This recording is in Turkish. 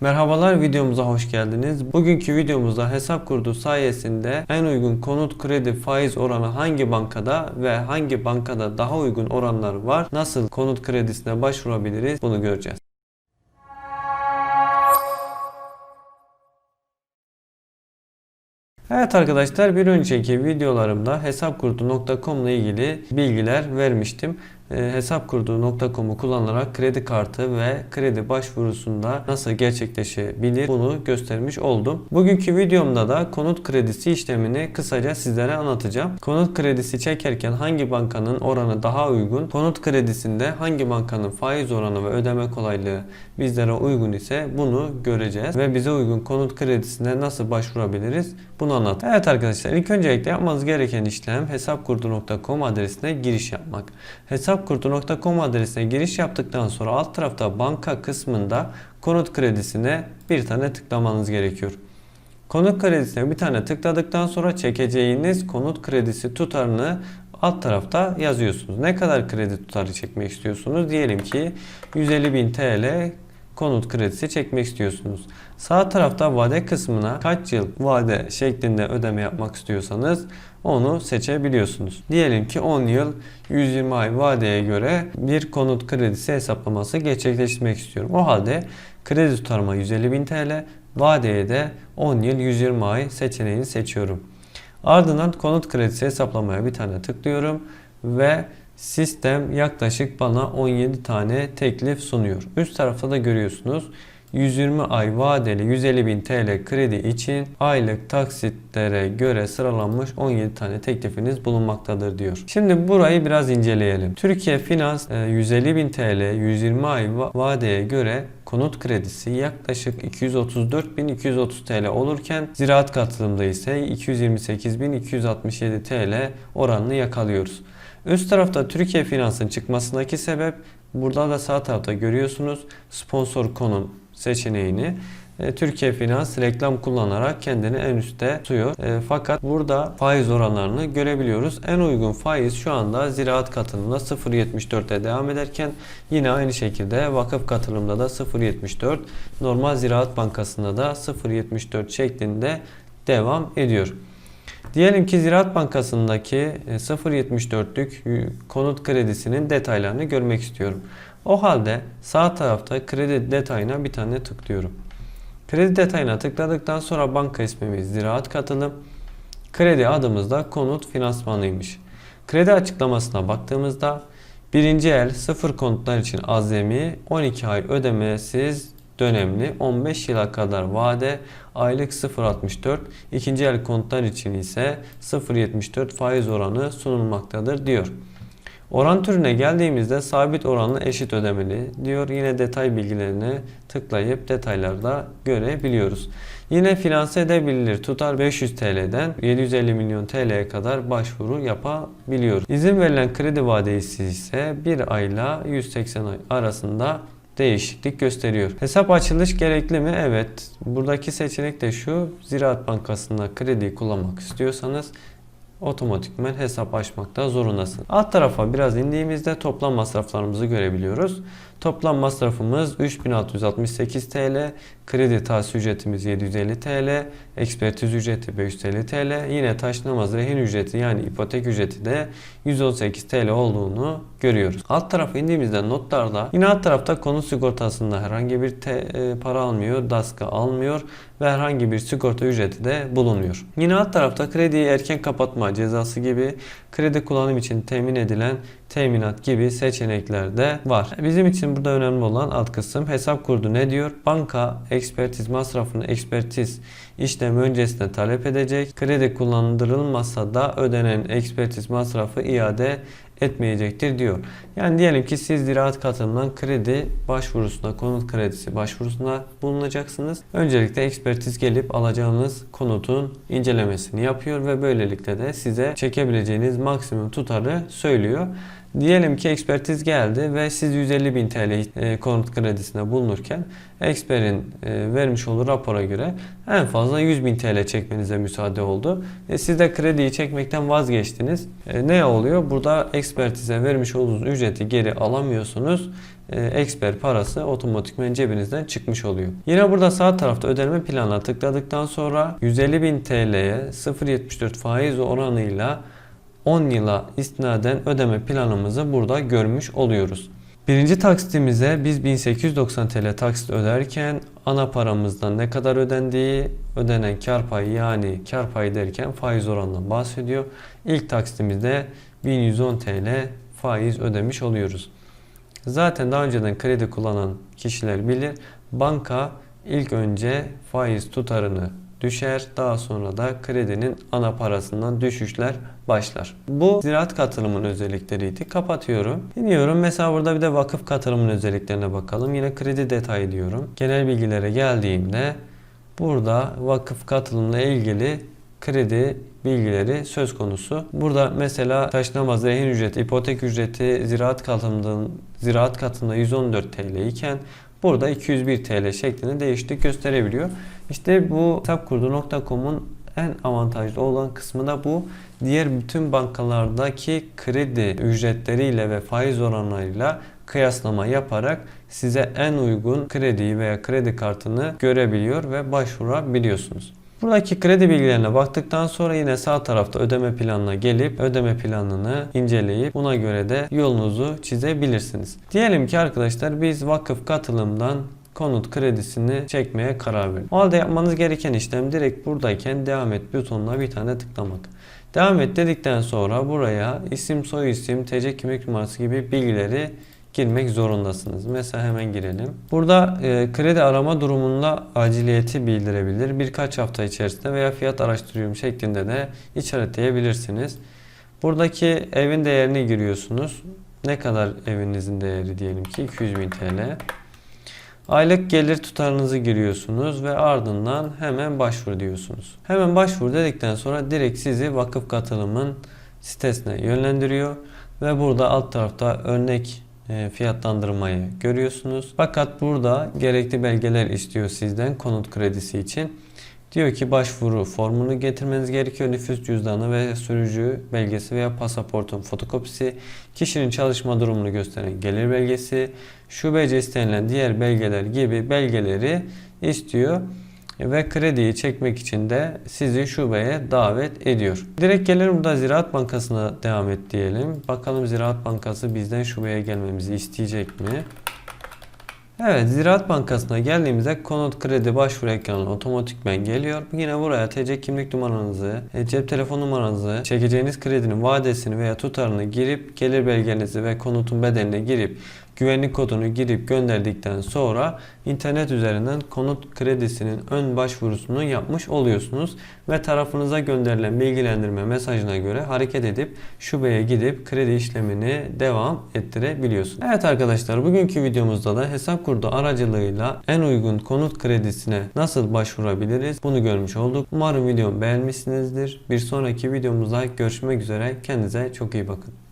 Merhabalar videomuza hoş geldiniz. Bugünkü videomuzda hesap kurdu sayesinde en uygun konut kredi faiz oranı hangi bankada ve hangi bankada daha uygun oranlar var, nasıl konut kredisine başvurabiliriz bunu göreceğiz. Evet arkadaşlar bir önceki videolarımda hesapkurdu.com ile ilgili bilgiler vermiştim. E, hesapkurdu.com'u kullanarak kredi kartı ve kredi başvurusunda nasıl gerçekleşebilir bunu göstermiş oldum. Bugünkü videomda da konut kredisi işlemini kısaca sizlere anlatacağım. Konut kredisi çekerken hangi bankanın oranı daha uygun, konut kredisinde hangi bankanın faiz oranı ve ödeme kolaylığı bizlere uygun ise bunu göreceğiz ve bize uygun konut kredisine nasıl başvurabiliriz bunu anlat. Evet arkadaşlar ilk öncelikle yapmanız gereken işlem hesapkurdu.com adresine giriş yapmak. Hesapkurdu.com adresine giriş yaptıktan sonra alt tarafta banka kısmında konut kredisine bir tane tıklamanız gerekiyor. Konut kredisine bir tane tıkladıktan sonra çekeceğiniz konut kredisi tutarını alt tarafta yazıyorsunuz. Ne kadar kredi tutarı çekmek istiyorsunuz? Diyelim ki 150.000 TL konut kredisi çekmek istiyorsunuz. Sağ tarafta vade kısmına kaç yıl vade şeklinde ödeme yapmak istiyorsanız onu seçebiliyorsunuz. Diyelim ki 10 yıl 120 ay vadeye göre bir konut kredisi hesaplaması gerçekleştirmek istiyorum. O halde kredi tutarıma 150.000 TL, vadeye de 10 yıl 120 ay seçeneğini seçiyorum. Ardından konut kredisi hesaplamaya bir tane tıklıyorum ve sistem yaklaşık bana 17 tane teklif sunuyor. Üst tarafta da görüyorsunuz 120 ay vadeli 150.000 TL kredi için aylık taksitlere göre sıralanmış 17 tane teklifiniz bulunmaktadır diyor. Şimdi burayı biraz inceleyelim. Türkiye Finans 150.000 TL 120 ay vadeye göre konut kredisi yaklaşık 234.230 TL olurken ziraat katılımda ise 228.267 TL oranını yakalıyoruz. Üst tarafta Türkiye Finans'ın çıkmasındaki sebep burada da sağ tarafta görüyorsunuz sponsor konum seçeneğini Türkiye Finans reklam kullanarak kendini en üstte tutuyor. E, fakat burada faiz oranlarını görebiliyoruz. En uygun faiz şu anda ziraat katılımda 0.74'te devam ederken yine aynı şekilde vakıf katılımda da 0.74 normal ziraat bankasında da 0.74 şeklinde devam ediyor. Diyelim ki Ziraat Bankası'ndaki 0.74'lük konut kredisinin detaylarını görmek istiyorum. O halde sağ tarafta kredi detayına bir tane tıklıyorum. Kredi detayına tıkladıktan sonra banka ismimiz Ziraat Katılım, kredi adımız da konut finansmanıymış. Kredi açıklamasına baktığımızda birinci el sıfır konutlar için azami 12 ay ödemesiz dönemli 15 yıla kadar vade aylık 0.64 ikinci el konutlar için ise 0.74 faiz oranı sunulmaktadır diyor. Oran türüne geldiğimizde sabit oranlı eşit ödemeli diyor. Yine detay bilgilerine tıklayıp detaylarda görebiliyoruz. Yine finanse edebilir. Tutar 500 TL'den 750 milyon TL'ye kadar başvuru yapabiliyoruz. İzin verilen kredi vadesi ise 1 ayla 180 ay arasında değişiklik gösteriyor. Hesap açılış gerekli mi? Evet. Buradaki seçenek de şu. Ziraat Bankası'nda kredi kullanmak istiyorsanız otomatikmen hesap açmakta zorundasın. Alt tarafa biraz indiğimizde toplam masraflarımızı görebiliyoruz. Toplam masrafımız 3668 TL, kredi tahsis ücretimiz 750 TL, ekspertiz ücreti 550 TL, yine taşınamaz rehin ücreti yani ipotek ücreti de 118 TL olduğunu görüyoruz. Alt tarafa indiğimizde notlarda yine alt tarafta konut sigortasında herhangi bir te, e, para almıyor, DASK'a almıyor ve herhangi bir sigorta ücreti de bulunuyor. Yine alt tarafta krediyi erken kapatma cezası gibi kredi kullanım için temin edilen teminat gibi seçenekler de var. Bizim için burada önemli olan alt kısım hesap kurdu ne diyor? Banka ekspertiz masrafını ekspertiz işlem öncesinde talep edecek. Kredi kullandırılmazsa da ödenen ekspertiz masrafı iade etmeyecektir diyor. Yani diyelim ki siz ziraat katılımından kredi başvurusuna, konut kredisi başvurusuna bulunacaksınız. Öncelikle ekspertiz gelip alacağınız konutun incelemesini yapıyor ve böylelikle de size çekebileceğiniz maksimum tutarı söylüyor. Diyelim ki ekspertiz geldi ve siz 150 bin TL e, konut kredisine bulunurken eksperin e, vermiş olduğu rapora göre en fazla 100 bin TL çekmenize müsaade oldu. E, siz de krediyi çekmekten vazgeçtiniz. Ne oluyor? Burada ekspertize vermiş olduğunuz ücreti geri alamıyorsunuz. eksper parası otomatikmen cebinizden çıkmış oluyor. Yine burada sağ tarafta ödeme planına tıkladıktan sonra 150.000 TL'ye 0.74 faiz oranıyla 10 yıla istinaden ödeme planımızı burada görmüş oluyoruz. Birinci taksitimize biz 1890 TL taksit öderken ana paramızdan ne kadar ödendiği, ödenen kar payı yani kar payı derken faiz oranından bahsediyor. İlk taksitimizde 1110 TL faiz ödemiş oluyoruz. Zaten daha önceden kredi kullanan kişiler bilir. Banka ilk önce faiz tutarını düşer. Daha sonra da kredinin ana parasından düşüşler başlar. Bu ziraat katılımın özellikleriydi. Kapatıyorum. İniyorum. Mesela burada bir de vakıf katılımın özelliklerine bakalım. Yine kredi detayı diyorum. Genel bilgilere geldiğimde burada vakıf katılımla ilgili kredi bilgileri söz konusu. Burada mesela taşınamaz rehin ücreti, ipotek ücreti ziraat katılımında, ziraat katında 114 TL iken burada 201 TL şeklinde değişiklik gösterebiliyor. İşte bu hesapkurdu.com'un en avantajlı olan kısmı da bu. Diğer bütün bankalardaki kredi ücretleriyle ve faiz oranlarıyla kıyaslama yaparak size en uygun krediyi veya kredi kartını görebiliyor ve başvurabiliyorsunuz. Buradaki kredi bilgilerine baktıktan sonra yine sağ tarafta ödeme planına gelip ödeme planını inceleyip buna göre de yolunuzu çizebilirsiniz. Diyelim ki arkadaşlar biz vakıf katılımdan konut kredisini çekmeye karar verdik. O halde yapmanız gereken işlem direkt buradayken devam et butonuna bir tane tıklamak. Devam et dedikten sonra buraya isim, soy isim, TC kimlik numarası gibi bilgileri girmek zorundasınız. Mesela hemen girelim. Burada e, kredi arama durumunda aciliyeti bildirebilir. Birkaç hafta içerisinde veya fiyat araştırıyorum şeklinde de işaretleyebilirsiniz. Buradaki evin değerini giriyorsunuz. Ne kadar evinizin değeri diyelim ki 200.000 TL. Aylık gelir tutarınızı giriyorsunuz ve ardından hemen başvur diyorsunuz. Hemen başvur dedikten sonra direkt sizi vakıf katılımın sitesine yönlendiriyor ve burada alt tarafta örnek e, fiyatlandırmayı görüyorsunuz. Fakat burada gerekli belgeler istiyor sizden konut kredisi için. Diyor ki başvuru formunu getirmeniz gerekiyor. Nüfus cüzdanı ve sürücü belgesi veya pasaportun fotokopisi, kişinin çalışma durumunu gösteren gelir belgesi, şubece istenilen diğer belgeler gibi belgeleri istiyor ve krediyi çekmek için de sizi şubeye davet ediyor. Direkt gelelim burada Ziraat Bankası'na devam et diyelim. Bakalım Ziraat Bankası bizden şubeye gelmemizi isteyecek mi? Evet Ziraat Bankası'na geldiğimizde konut kredi başvuru ekranı otomatikmen geliyor. Yine buraya TC kimlik numaranızı, e, cep telefon numaranızı, çekeceğiniz kredinin vadesini veya tutarını girip gelir belgenizi ve konutun bedelini girip güvenlik kodunu girip gönderdikten sonra internet üzerinden konut kredisinin ön başvurusunu yapmış oluyorsunuz ve tarafınıza gönderilen bilgilendirme mesajına göre hareket edip şubeye gidip kredi işlemini devam ettirebiliyorsunuz. Evet arkadaşlar bugünkü videomuzda da hesap kurdu aracılığıyla en uygun konut kredisine nasıl başvurabiliriz bunu görmüş olduk. Umarım videomu beğenmişsinizdir. Bir sonraki videomuzda görüşmek üzere. Kendinize çok iyi bakın.